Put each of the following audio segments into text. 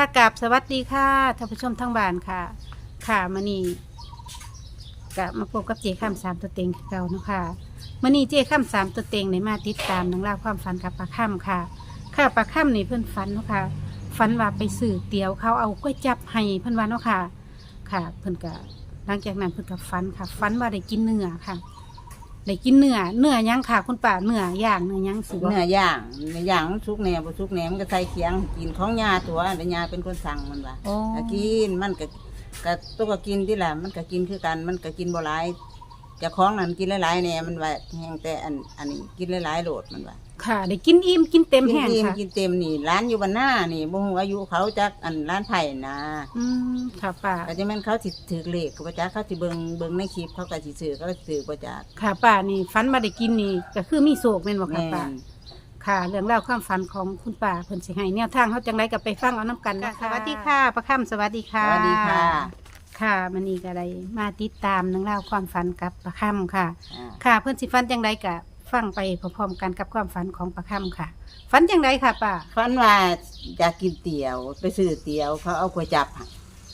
ค่ะกับสวัสดีค่ะท่านผู้ชมทั้งบ้านค่ะ ค่ะมานี่กะมาพบกับเจข้ามสามตัวเต็งคือเก่าเนาะค่ะมานี่เจข้ามสามตัวเต็งในมาติดตามนังเล่องราวความฝันกับปลาข้ามค่ะ ค่ะปลาข้ามนี่เพื่อนฝันเนาะค่ะฝันว่าไปสื่อเตี๋ยวเขาเอากล้วยจับให้เพื่อนว่าเนาะค่ะ ค่ะ เพื่อนกะหลังจากนั้นเพื่อนกับฝันค่ะฝันว่าได้กินเนื้อค่ะ ได้กินเนื้อเนื้อหยังค่ะคุณป่าเนื้อย่างเนื้อหยังสิบ่เนื้อย่างเนื้อย่างมันสุกแหน่บ่สุกแหน่มันก็ใส่เคียงกินของยาตัวแต่ยาเป็นคนสั่งมันว่าโอ้ก็กินมันก็ก็ตัวก็กินที่ละมันก็กินคือกันมันก็กินบ่หลายเจะของนั้นกินหลายๆแหน่มันว่าแห้งแต่อันอันนี้กินหลายๆโหลดมันว่า ค่ะ ได้กินอิ่มกินเต็มกิแห้งอิ่มค่ะกินเต็มนี่ร้านอยู่บ้านหน้านี่บ่ฮู้อายุเขาจักอันร้านไผ่นะอืมค่ะป้าก็จะแม่นเขาสิถือเลขก็บ่จักเขาสิเบิ่งเบิ่งในคลิปเขาก็สิซื้อเขาก็สิซื้อบ่จักค่ะป้านี่ฝันมาได้กินนี่ก็คือมีโศกแม่นบ่ค่ะแม่ป้า น ค่ะ เรื่องราวความฝันของคุณป้าเพิ่นสิให้แนวทางเขาจังไดก็ไปฟังเอาน้กันนะคะสวัสดีค่ะประคำสวัสดีสค่ะวัสดีค่ะ ค่ะมันนี่ก็ได้มาติดตามเรื่องราวความฝันกับประคำค่ะ อ่า ค่ะ เพิ่นสิฝันจังไดก็ ฟังไปพร้อมๆกันกับความฝันของประคำค่ะ ฝันจังไดค่ะป้าฝันว่าอยากกินเตี๋ยว ไปซื้อเตี๋ยวเขาเอาก๋วยจับให้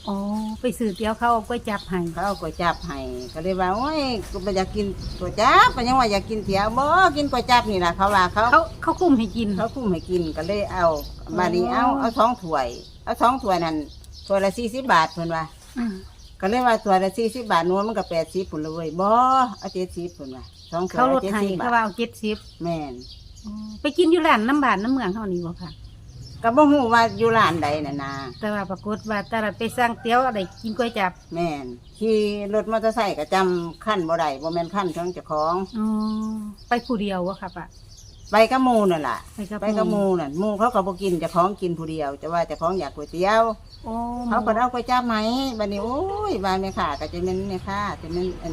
อ๋อไปซื้อเตี๋ยวเขาเอาก๋วยจับให้เขาเอาก๋วยจับให้ก็เลยว่าโอ้ยกูบ่อยากกินก๋วยจับก็ยังว่าอยากกินเตี๋ยวบ่กินก๋วยจับนี่ล่ะเขาว่าเขาเขาเขาคุ้มให้กินเขาคุ้มให้กินก็เลยเอามานี้อ๋อเอาเอาสองถ้วยเอาสองถ้วยนั่นถ้วยละ40บาทเพิ่นว่าอืมก็เลยว่าถ้วยละ40บาทนู้นมันก็80พุ่นเลยเว้ยบ่เอา70พุ่นว่า สองถ้วยเขาลดจ็ให้สิบเขาบาว่าทเอาเจ็ดสิบแม่นไปกินอยู่ร้านน้ำบานน้ำเมืองเท่านี้บ่ค่ะ ก็บ่ฮู้ว่าอยู่ร้านใดน่ะนะแต่ว่าปรากฏว่าแต่ละไปสั่งเตี๋ยวอะไรกินก๋วยจับแม่นขี่รถมอเตอร์ไซค์ก็จำขั้นบ่ได้บ่แม่นขั้นของเจ้าของ อ๋อไปผู้เดียววะค่ะปะไปกับหมู่นั่นล่ะ ไปกับไปกับหมู่นั่นหมู่เขาก็บ่กินเจ้าของกินผู้เดียว แต่ว่าเจ้าของอยากก๋วยเตี๋ยว โอ้เขาก็เอาก๋วยจั๊บไหมบัดนี้โอ้ยบ้านแม่ค้าก็จะแม่นแม่ค้าจะแม่นอัน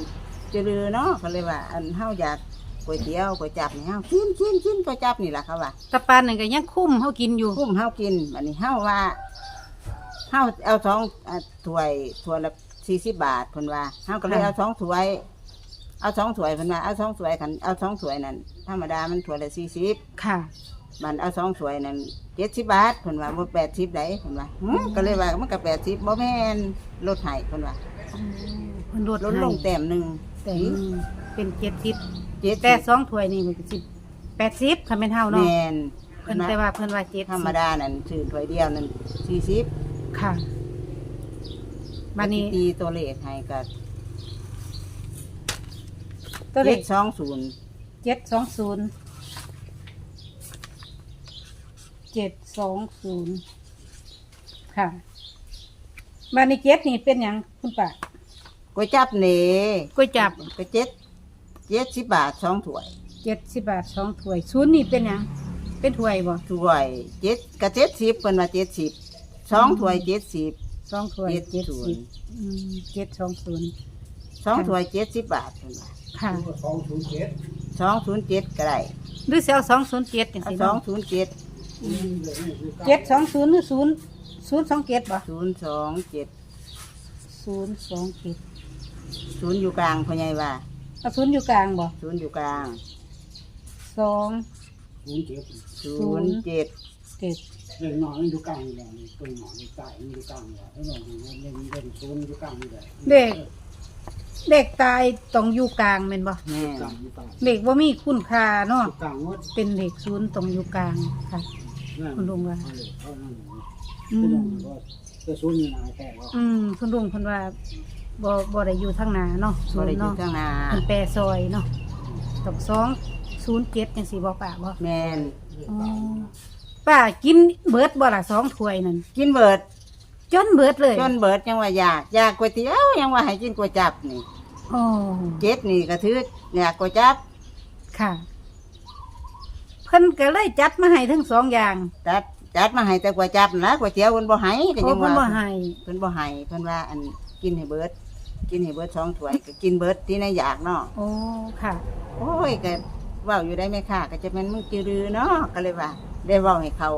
เจริญเนาะเขาเลยว่า อันเฮาอยากก๋วยเตี๋ยวก๋วยจั๊บนี่เฮากินกินกินก๋วยจั๊บนี่ล่ะเขาว่าตะปานหนึ่งก็ยังคุ้มเขากินอยู่ คุ้มเฮากินบัดนี้เฮาว่าเฮาเอาสองอะถ้วยถ้วยละ40บาทเพิ่นว่าเฮาก็เลยเอาสองถ้วย เอาสองถ้วยเพิ่นว่าเอาสองถ้วยคันเอาสองถ้วยนั่นธรรมดามันถ้วยละ40ค่ะ มันเอาสองถ้วยนั่น70บาทเพิ่นว่าบ่80ได้เพิ่นว่าหึก็เลยว่ามันก็80บ่แม่นลดให้เพิ่นว่าโอ้เพิ่นลดลดลงให้แต้มหนึง แต่หนึ่งเป็นเจ็ดสิบเจ็ดแต่สองถ้วยนี่มันก็สิบแปดสิบค่ะเป็นเท่าแมเนาะนเพิ่นแต่ว่าเพิ่นว่าเจ็ดธรรมดานั่นถือถ้วยเดียวนั่น40ค่ะบันนี้ตีตัวเลขให้ก็ตัวเลข720เจ็ดสองศูนย์เจ็ดสองศูนย์ค่ะบันนี้เจ็ดนี่เป็นหยังคุณป้า ก๋วยจับนี่ก๋วยจับก็เจ็ดเจ็ดสิบบาทสองถ้วยเจ็ดสิบบาทสองถ้วยศูนย์นี่เป็นหยังเป็นถ้วยบ่ถ้วยเจ็ดก็เจ็ดสิบเพิ่นว่าเจ็ดสิบสองถ้วยเจ็ดสิบสองถ้วยเจ็ดเจ็ดศูสินบย์อืมเจ็ดสองศูนย์สองถ้วยเจ็ดสิบบาทเพิ่นว่าค่ะสองศูนย์เจ็ดก็ได้หรือเซลสองศูนย์เจ็ดจังเอาสิสองเนาะศูนย์เจ็ดเจ็ดสองศูนย์หรือศูนย์ศูนย์สองเจ็ดบ่ศูนย์สองเจ็ดศูนย์สองเจ็ด ศูนย์อยู่กลางพ่อใหญ่ว่าเอาศูนย์อยู่กลางบ่ศูนย์อยู่กลางสองศูนย์เจ็ดศูนย์เจ็ดเจ็ดเรื่องนอนนี่อยู่กลางนี่แหละนี่ตรงนอนนี่ใต้นี่อยู่กลางนี่แหละให้นอนนี่เล่นเล่นศูนย์อยู่กลางนี่แหละเด็กเด็กตายต้องอยู่กลางแม่นบ่แม่กลางอยู่กลางเด็กว่ามีคุณค่าเนาะอยู่กลางหมดเป็นเด็กศูนย์ต้องอยู่กลางค่ะ คุณลุงว่าเอาเลยเอานั่นอืไม่ต้อมงว่าจะศูนย์อยู่นาแก่ว่าอืมคุณลุงเพิ่นว่า บ่บ่ได้อยู่ทางหน้าเนาะศูบ่นได้ย์อยู่เนาะข้างหน้าเพิ่นแปรซอยเนาะต้องสองศูนย์เจ็ดจังสี่บ่ป่าบ่แม่นอ๋อป้ากินเบิดบ่ล่ะสองถ้วยนั่นกินเบิดจนเบิดเลยจนเบิดยังว่าอยากอยากก๋วยเตี๋ยวยังว่าให้กินก๋วยจับนี่โอ้เจ็ดนี่ก็ถืออยากก๋วยจับค่ะ เพิ่นก็เลยจัดมาให้ทั้งสองอย่างจัดจัดมาให้แต่ก๋วยจับนะก๋วยเตี๋ยวเพิ่นบ่ให้ก็โอ้ยังเพิ่นว่าบ่ให้เพิ่นบ่ให้เพิ่นว่าอันกินให้เบิด กินให้เบิดสองถ้วยก็กินเบิดที่ในอยากเนาะโอ้ค่ะ โอ้ยก็เว้าอยู่ได้ไหมค่ะ ก็จะเป็นมึงจือรือเนาะก็เลยว่า ได้เว้าให้เขา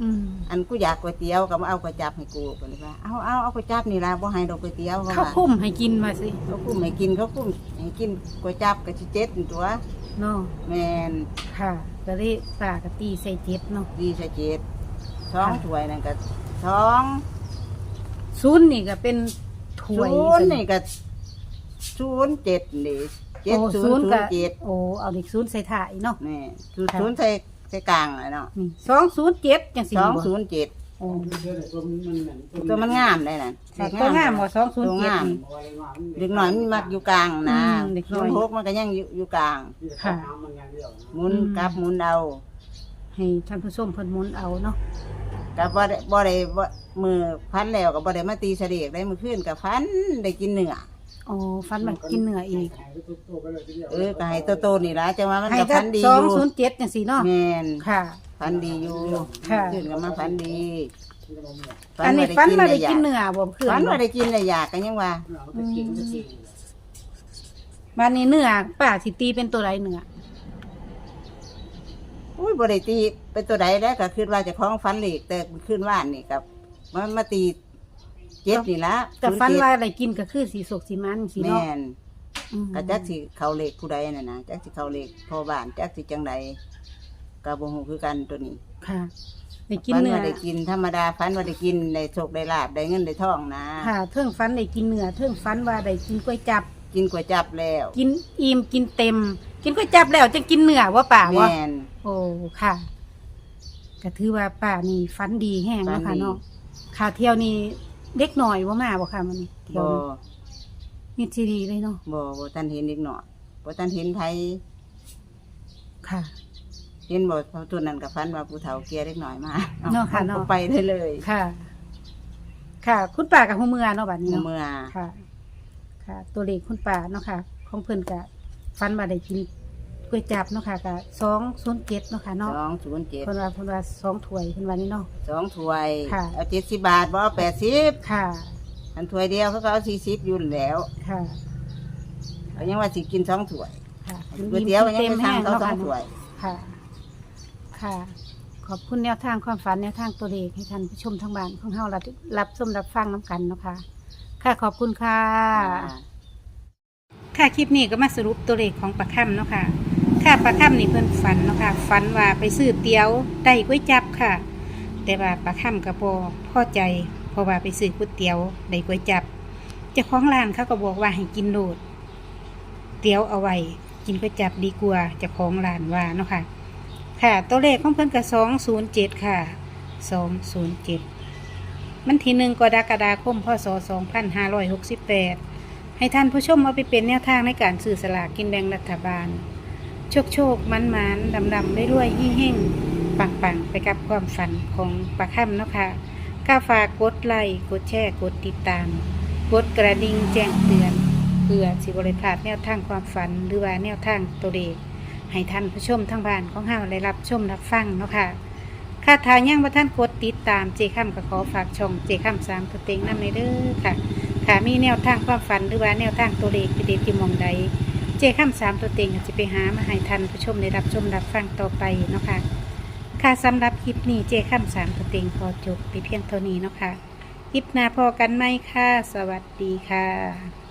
อืมอันกูอยากก๋วยเตี๋ยวก็มาเอาก๋วยจับให้กูก็เลยว่าเอาเอาเอาก๋วยจับนี่ล่ะบ่ให้ดอกก๋วยเตี๋ยวเขาเขาว่าคุ้มให้กินมาสิเขาคุ้มให้กินเขาคุ้มให้กินก๋วยจับก็สิเจ็ดนี่ตัวเนาะแม่นค่ะก็เลยป้าก็ตีใส่เจ็ดเนาะดีสะเจ็ดสองถ้วยนั่นก็สอง ศูนย์นี่ก็เป็น ถ้วยศูนย์นี่ก็ศูนย์เจ็ดนี่เจ็ดโอ้ศูศูนนย์ย์ศูก็นย์เจ็ดโอ้เอาเด็กศูนย์ใส่ถ่ายเนาะนี่ศูนย์ค่ะศูนย์ใส่ใส่กลางเลยเนาะนี่สองศูนย์เจ็ดจังสี่สองบ่ศูนย์เจ็ดโอ้ตัวมันมันเหมือนตัวมันงามเลยน่ะค่ะตัวงามบ่สองศูนย์เจ็ดนี่เด็กหน่อยมันมักอยู่กลางนะอืมเด็กน้อยศูนย์หกมันก็ยังอยู่อยู่กลางค่ะมันอย่างเดียวหมุนกลับหมุนเอาให้ท่านผู้ชมเพิ่นหมุนเอาเนาะ กับบ่ได้บ่ได้บ่มือพันแล้วก็บ่ได้มาตีเสด็จได้มือขึ้นกับพันได้กินเนื้อโอ้ฟันมันกินเนื้ออีกเออก็ให้โตๆนี่ล่ะจังว่ามันให้ก็ถ้าพันดีสอองยู่ศูนย์เจ็ดจังสี่เนาะแม่นค่ะ พันดีอยู่ค่ะ ขึ้นก็มาพันดีอันนี้ฟันมาได้ยกินเนื้อบ่คือฝันว่าได้กินได้อยากกันยังว่าบ้านนี้เนื้อป้าสิตีเป็นตัวไรเนื้อ อุ้ยบ่ได้ตีเป็นตัวใดแล้วก็คิดว่าเจะคล้าของฟันเหล็กแต่ขึ้นว่านนี่กับมันมาตีเจ็ดนี่ละแต่ฟัน07ว่าอะไรกินก็คือสีสกสีมันสีแม่เนาะนอืมก็จักสิเขาเหล็กผู้ใดน่ะนะจักสิเขาเหล็กพอบ้านจักสิจังใดก็บ่ฮู้คือกันตัวนี้ค่ะได้กินฟันเนื้อว่าได้กินธรรมดาฟันว่าได้กินได้โชคได้ลาบได้เงินได้ทองนะ ค่ะเทิงฟันได้กินเนื้อเทิงฟันว่าได้กินก๋วยจับ กินก๋วยจับแล้วกินอิ่มกินเต็ม กินก๋วยจับแล้วจะกินเนื้อว่าป่าวะแม่น โอ้ค่ะ ก็ถือว่าป่านี่ฟันดีแห้งฝัเนาะนค่ะดีเนาะค่ะเที่ยวนี้เด็กหน่อยว่ามาบ่ค่ะมันนี่เที่ยวบ่นี้มีทีดีเลยเนาะบ่บ่ทันเห็นอีกหน่อยบ่ทันเห็นไผค่ะ เห็นบ่เพราะตัวนั้นกับฟันว่าผู้เฒ่าเกลียเล็กน้อยมาเนาะค่ะอเนาะ ไปได้เลยค่ะ ค่ะ คุณป่ากับหูเมือเนาะบัดนี้เนาะ เมื่อค่ะ ค่ะ ตัวเลขคุณป่าเนาะค่ะ ของเพิ่นกะฟันมาได้กิน ก๋วยจับเนาะค่ะกะสองศูนย์เจ็ดเนาะค่ะเนาะสองศูนย์เจ็ดเพิ่นว่าเพิ่นว่าสองถ้วยเพิ่นว่านี่เนาะ สองถ้วย ค่ะ เอาเจ็ดสิบบาทบ่เอาแปดสิบค่ะ อันถ้วยเดียวเขาก็เอาสี่สิบอยู่แล้วค่ะเอายังว่าสิกินสองถ้วยค่ะก๋วยเตี๋ยวก็ยังเต็มไปแห้สั่งงเขาเนาะสอค่ะงถ้วย ค่ะ ค่ะ ขอบคุณแนวทางความฝันแนวทางตัวเลขให้ท่านผู้ชมทางบ้านของเฮารับรับชมรับฟังน้กันเนาะค่ะค่ะขอบคุณค่ะ ค่ะคลิปนี้ก็มาสรุปตัวเลขของปลาค่ำเนาะค่ะ ค่ะปลาค่ำนี่เพิ่นฝันเนาะค่ะฝันว่าไปซื้อเตี๋ยวได้ก๋วยจับค่ะ แต่ว่าปลาค่ำก็บ่พอใจเพราะว่าไปซื้อก๋วยเตี๋ยวได้ก๋วยจับเจ้าของร้านเขาก็บอกว่าให้กินโดดเตี๋ยวเอาไว้กินก๋วยจับดีกว่าเจ้าของร้านว่าเนาะค่ะ ค่ะตัวเลขของเพิ่นก็สองศูนย์เจ็ดค่ะสองศูนย์เจ็ดมันทีหนึ่งกรกฎาคมพศสองพันห้าร้อยหกสิบแปดให้ท่านผู้ชมเอาไปเป็นแนวทางในการสื่อสลากกินแบ่งรัฐบาล โชคโชคมันมันดำดำได้ด้วยยิ่งเฮ่งปังปังไปกับความฝันของปลาค่ำเนาะค่ะก้าฝากกดไลค์กดแชร์กดติดตาม กดกระดิ่งแจ้งเตือน เพื่อสิบริพลาดแนวทางความฝันหรือว่าแนวทางตัวเลขให้ท่านผู้ชมทั้งบ้านของเฮาได้รับชมรับฟังเนาะค่ะค่าทางย่างว่าท่านกดติดตามเจค้ำก็ขอฝากช่องเจค้ำสามตัวเต็งน้ำในเด้อค่ะค่ะมีแนวทางความฝันหรือว่าแนวทางตัวเลขที่เด็ดที่มองใด จข้ามสามตัวเต็งจะไปหามาให้ทันผู้ชมได้รับชมรับฟังต่อไปเนาะค่ะค่ะสำหรับคลิปนี้เจข้ามสามตัวเต็งพอจบไปเพียงเท่านี้เนาะค่ะคลิปหน้าพอกันไหมค่ะ สวัสดีค่ะ